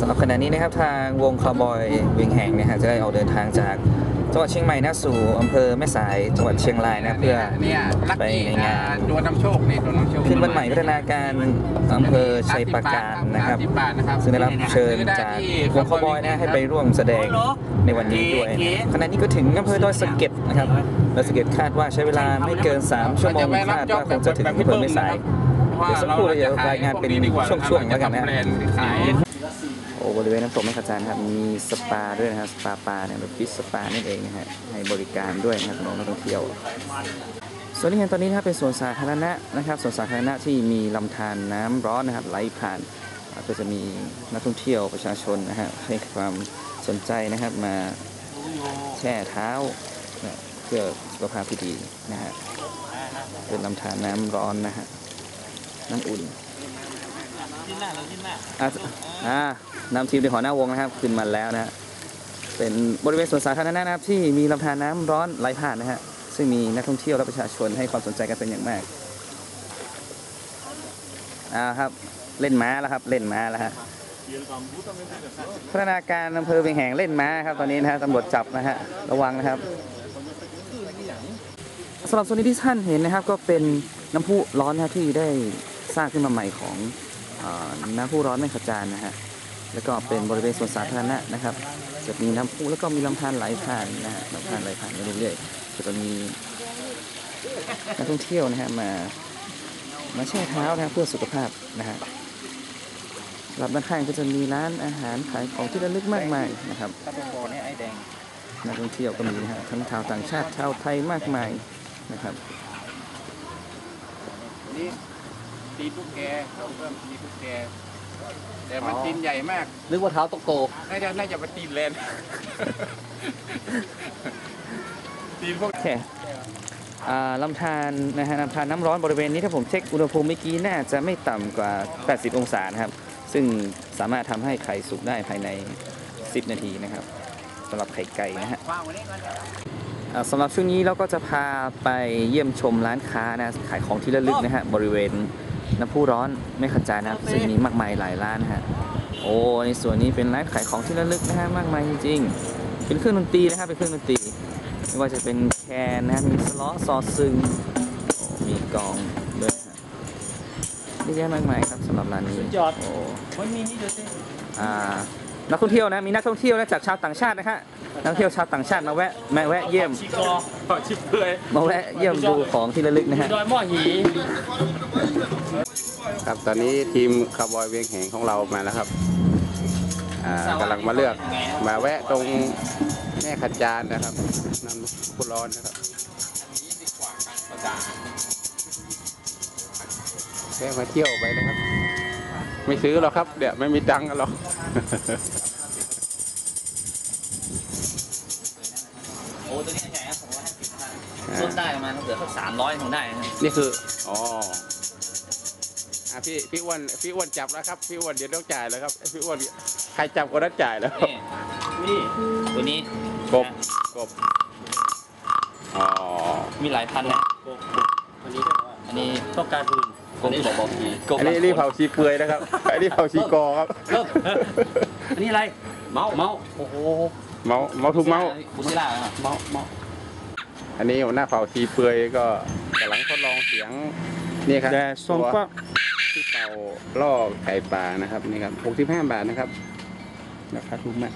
สำหรับขณะนี้นะครับทางวงคาร์บอยเวียงแหงนะฮะจะได้ออกเดินทางจากจังหวัดเชียงใหม่นะสู่อำเภอแม่สายจังหวัดเชียงรายนะเพื่อเนี่ยลักไปกี้ในงานดวน้ำโชคนี่ดวน้ำโชคขึ้นวันใหม่พัฒนาการอำเภอชัยปราการนะครับสิบบาทนะครับ ซึ่งได้รับเชิญจากวงคาร์บอยนะให้ไปร่วมแสดงในวันนี้ด้วยนะขณะนี้ก็ถึงอำเภอดอยสะเก็ดนะครับดอยสะเก็ดคาดว่าใช้เวลาไม่เกิน 3 ชั่วโมงคาดว่าคงจะถึงอำเภอแม่สายเดี๋ยวสักครู่เราจะรายงานเป็นช่วงๆแล้วกันนะขายโอ้ บริเวณน้ำตกแม่ขจานครับ มีสปาด้วยนะครับ สปาปลาเนี่ยแบบฟิชสปานั่นเองนะฮะ ให้บริการด้วยนะครับน้องนักท่องเที่ยว ส่วนที่เห็นตอนนี้นะครับเป็นสวนสาธารณะนะครับ สวนสาธารณะที่มีลำธารน้ำร้อนนะครับไหลผ่าน ก็จะมีนักท่องเที่ยวประชาชนนะฮะให้ความสนใจนะครับมาแช่เท้านะเพื่อสุขภาพที่ดีนะฮะเป็นลำธารน้ำร้อนนะฮะน้ำอุ่น อะอ่านำทีมโดยหัวหน้าวงนะครับ ขึ้นมาแล้วนะฮะเป็นบริเวณสวนสาธารณะนะครับที่มีลำธารน้ำร้อนไหลผ่านนะฮะซึ่งมีนักท่องเที่ยวและประชาชนให้ความสนใจกันเป็นอย่างมากอ่าครับเล่นม้าแล้วครับเล่นม้าแล้วฮะพัฒนาการอำเภอเวียงแหงเล่นม้าครับตอนนี้นะฮะตำรวจจับนะฮะระวังนะครับสำหรับโซนนี้ที่ท่านเห็นนะครับ ก็เป็นน้ำพุร้อนนะครับที่ได้สร้างขึ้นมาใหม่ของอ่า น้ำพุร้อนแม่ขจานนะฮะแล้วก็เป็นบริเวณสวนสาธารณะนะครับจะมีน้ำพุแล้วก็มีลำธารไหลผ่านนะฮะลำธารไหลผ่านไปเรื่อยๆจะมีนักท่องเที่ยวนะฮะมามาแช่เท้านะฮะเพื่อสุขภาพนะฮะหลับด้านข้างก็จะมีร้านอาหารขายของที่ระลึกมากมายนะครับนักท่องเที่ยวก็มีนะฮะทั้งชาวต่างชาติชาวไทยมากมายนะครับนี่ ตีนตุ๊กแกเราเพิ่มตีนตุ๊กแก แต่มันตีนใหญ่มากนึกว่าเท้าตกโตน่าจะน่าจะเป็นตีนเลน ตีนพวก โอเคอ่าลำธารนะฮะลำธารน้ำร้อนบริเวณนี้ถ้าผมเช็คอุณหภูมิเมื่อกี้น่าจะไม่ต่ำกว่า 80 องศานะครับ ซึ่งสามารถทำให้ไข่สุกได้ภายใน 10 นาทีนะครับสำหรับไข่ไก่นะฮะวางไว้นี่ก่อนอ่าสำหรับช่วงนี้เราก็จะพาไปเยี่ยมชมร้านค้านะขายของที่ระลึกนะฮะบริเวณ น้ำพุร้อนไม่ขจายนะครับซึ่งมีมากมายหลายร้านนะฮะโอ้ในส่วนนี้เป็นร้านขายของที่ระลึกนะฮะมากมายจริงๆ เป็นเครื่องดนตรีนะครับเป็นเครื่องดนตรีไม่ว่าจะเป็นแคนนะฮะมีสล้อซอซึงโอ้มีกลองด้วยนะฮะเยอะแยะมากมายครับสำหรับร้านนี้ยอดโอ้วันนี้นี่เดี๋ยวสิอ่านักท่องเที่ยวนะมีนักท่องเที่ยวนะจากชาวต่างชาตินะฮะนักท่องเที่ยวชาวต่างชาติมาแวะมาแวะเยี่ยมชิกอต่อชิบเปื่อยมาแวะเยี่ยมดูของที่ระลึกนะฮะดอยหม้อหี ครับตอนนี้ทีมคาร์บอยเวียงแหงของเรามาแล้วครับอ่ากำลังมาเลือกมาแวะตรงแม่ขจานนะครับน้ำพุร้อนนะครับแค่มาเที่ยวไปนะครับ ไม่ซื้อหรอกครับเดี๋ยวไม่มีตังค์กันหรอกโอ้ตัวนี้ใหญ่ครับสองร้อยห้าสิบต้นได้ประมาณเหลือสักสามร้อยคงได้นะนี่คืออ๋อ อะพี่พี่อ้วนพี่อ้วนจับแล้วครับพี่อ้วนเดี๋ยวต้องจ่ายแล้วครับพี่อ้วนใครจับคนนั้นจ่ายแล้วครับนี่ตัวนี้กบกบอ๋อมีหลายพันนะวันนี้ก็ว่าอันนี้ต้องการทุนกบบอกบอกทีกบอันนี้รีเผาชีเปลือยนะครับอันนี้เผาชีกอครับอันนี้อะไรเมาเมาโอ้โหเมาเมาทุกเมาบุญที่ล่าครับเมาเมาอันนี้หัวหน้าเผาชีเปลือยก็กำลังทดลองเสียงนี่ครับแต่ทรงก็ที่เป่า ล่อไก่ป่านะครับนี่ครับ65บาทนะครับราคาถูกมาก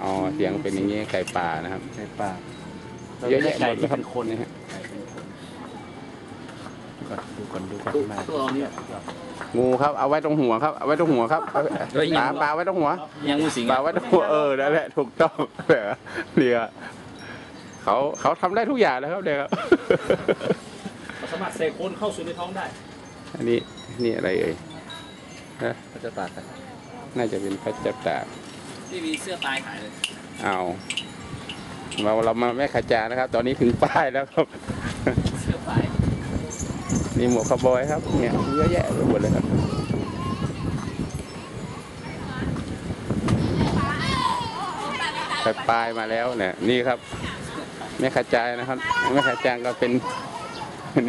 อ๋อเสียงเป็นอย่างนี้ไก่ป่านะครับ ไก่ป่าเยอะแยะหไก่มดเลที่ยครัเป็บนคนนี่ฮะดูก่อนดูก่อนมาตัวเราเนี่ยงูครับเอาไว้ตรงหัวครับเอาไว้ตรงหัวครับเฮ้ยปลาปลาไว้ตรงหัวยังงูสิงปลาไว้ตรงหัวเออนั่นแหละถูกต้องเนี่ยเขาเขาทำได้ทุกอย่างแล้วครับเด็กครับ สามารถเสกคนเข้าสู่ในท้องได้ อันนี้นี่อะไรเอ่ยฮะเขาจะตากกันน่าจะเป็นพระจับตากที่มีเสื้อตายขายเลยเอาเราเรามาแม่ขจานะครับ ตอนนี้ถึงป้ายแล้วครับเสื้อตายนี่หมวกคาวบอยครับเนี่ยเยอะแยะไปหมดเลยครับไปปลายมาแล้วเนี่ยนี่ครับแม่ขจายนะครับแม่ขจางก็เป็น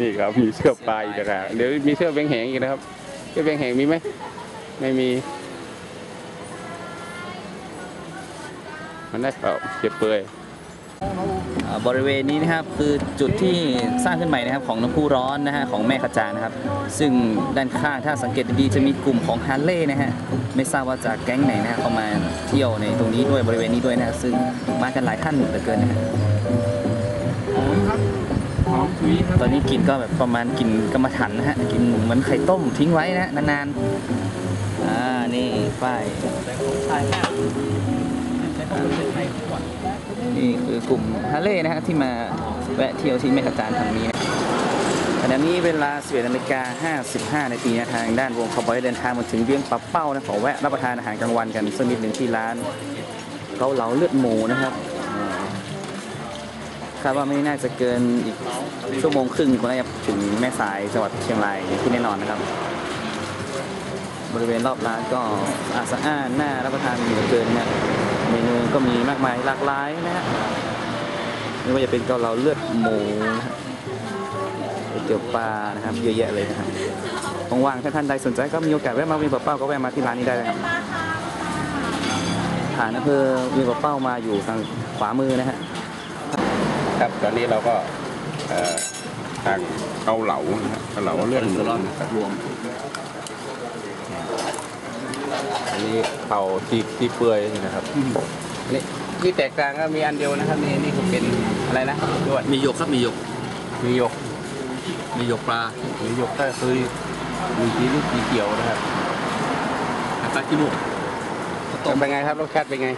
นี่ครับมีเสื้อปลายนะครับเดี๋ยวมีเสื้อเบงแหงอีกนะครับเก็บเวียงแหงมีไหมไม่มี มันได้เปล่าเก็บเปลือยบริเวณนี้นะครับคือจุดที่สร้างขึ้นใหม่นะครับของน้ำพุร้อนนะฮะของแม่ขจานนะครับ ซึ่งด้านข้างถ้าสังเกตดีจะมีกลุ่มของฮาร์เลย์นะฮะไม่ทราบว่าจากแก๊งไหนนะฮะเข้ามาเที่ยวในตรงนี้ด้วยบริเวณนี้ด้วยนะฮะซึ่งมากันหลายท่านเหลือเกินนะฮะ ตอนนี้กินก็แบบประมาณกินกรรมฐานนะฮะ กินเหมือนไข่ต้มทิ้งไว้นะนานๆ อ่า นี่ป้ายนี่คือกลุ่มฮาเลย์นะฮะที่มาแวะเที่ยวที่แม่ขจานทางนี้นะขณะนี้เวลา11นาฬิกา55นาทีนะทางด้านวงคาร์บอยเดินทางมาถึงเวียงปับเป้านะขอแวะรับประทานอาหารกลางวันกันสักนิดหนึ่งที่ร้านเกาเหลาเลือดหมูนะครับ คาดว่าไม่น่าจะเกินอีกชั่วโมงครึ่งก็น่าจะถึงแม่สายจังหวัดเชียงรายที่แน่นอนนะครับ บริเวณรอบร้านก็อาสะอ้านน่ารับประทานเหลือเกินนะเมนูก็มีมากมายหลากหลายนะฮะไม่ว่าจะเป็นเกาเหลาเลือดหมูก๋วยเตี๋ยวปลานะครับเยอะแยะเลยนะครับว่างๆถ้าท่านใดสนใจก็มีโอกาสแวะมาเวียงเป้าก็แวะมาที่ร้านนี้ได้นะครับผ่านอำเภอเวียงเป้ามาอยู่ทางขวามือนะฮะ ครับ ตอนนี้เราก็เอ่อทางเกาเหลานะครับเกาเหลาเลือดหมูนะครับรวมอันนี้เป่าที่ที่เปื่อยนะครับอันนี่ที่แตกต่างก็มีอันเดียวนะครับนี่นี่คือเป็นอะไรนะด้วยมีหยกครับมีหยกมีหยก มีหยกปลา มีหยกก็คือมีสีลูกสีเขียวนะครับปลาขี้มูกเป็นไงครับรสชาติเป็นไง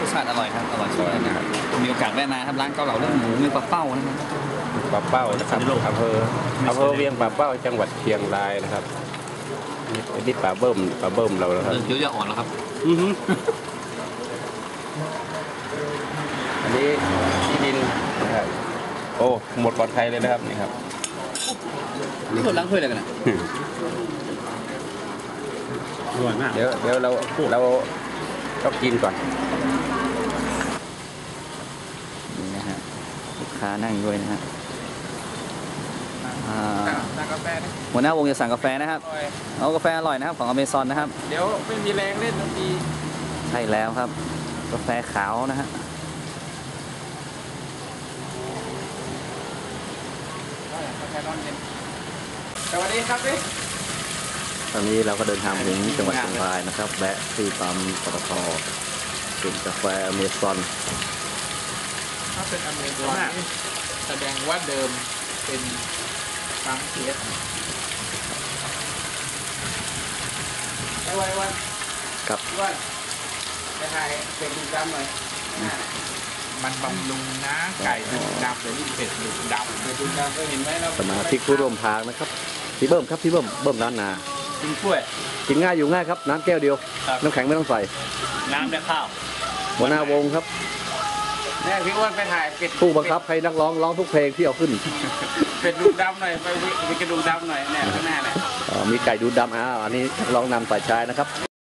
รสชาติอร่อยครับอร่อยสุดเลยนะครับ มีโอกาสแวะมาครับร้านเกาเหลาเลือดหมูเวียงปะเป้านะครับปลาเป้านะครับอำเภออำเภอเวียงปลาเป้าจังหวัดเชียงรายนะครับนี่อันนี้ปลาเบิ้มปลาเบิ้มเราแล้วครับเริ่มเคี้ยวยาอ่อนแล้วครับ อือฮึอันนี้ที่ดินนะครับโอ้หมดปลอดภัยเลยนะครับนี่ครับถ้วยล้างถ้วยอะไรกันนะอร่อยมาก เดี๋ยวเดี๋ยวเราเราต้องกินก่อนนี่นะฮะลูก ค้านั่งด้วยนะฮะอ่าสั่งกาแฟนะหัวหน้าวงจะสั่งกาแฟนะครับ อร่อยเอากาแฟอร่อยนะครับของอเมซอนนะครับ เดี๋ยวไม่มีแรงเล่นดนตรีใช่แล้วครับ กาแฟขาวนะฮะกาแฟนอนเย็นสวัสดีครับพี่ตอนนี้เราก็เดินทางมาถึงจังหวัดเชียงรายนะครับแวะที่ปั๊มปตทกินกาแฟอเมซอน ถ้าเป็นอเมริกันนี่แสดงว่าเดิมเป็นปั๊มเทียสไอ้วันวันครับวันไปถ่ายเป็ดดูดำหน่อยมันบำรุงนะไก่ดูดำเดี๋ยวนี้เป็ดดูดำเป็ดดูดำก็เห็นไหมเราสมาชิกผู้ร่วมทางนะครับพี่เบิ้มครับพี่เบิ้มเบิ้มร้านนากินกล้วยกินง่ายอยู่ง่ายครับ น้ำแก้วเดียวครับน้ำแข็งไม่ต้องใส่ น้ำและข้าวหัวหน้าวงครับ แม่พี่อ้วนไปถ่ายเป็ดผู้บังคับให้นักร้องร้องทุกเพลงที่เอาขึ้น เป็ดดูดำหน่อยไปไปกระดูกดำหน่อยเนี่ยข้างหน้าเนี่ยเอ่อมีไก่ดูดดำอ่าอันนี้นักร้องนำสายชายนะครับ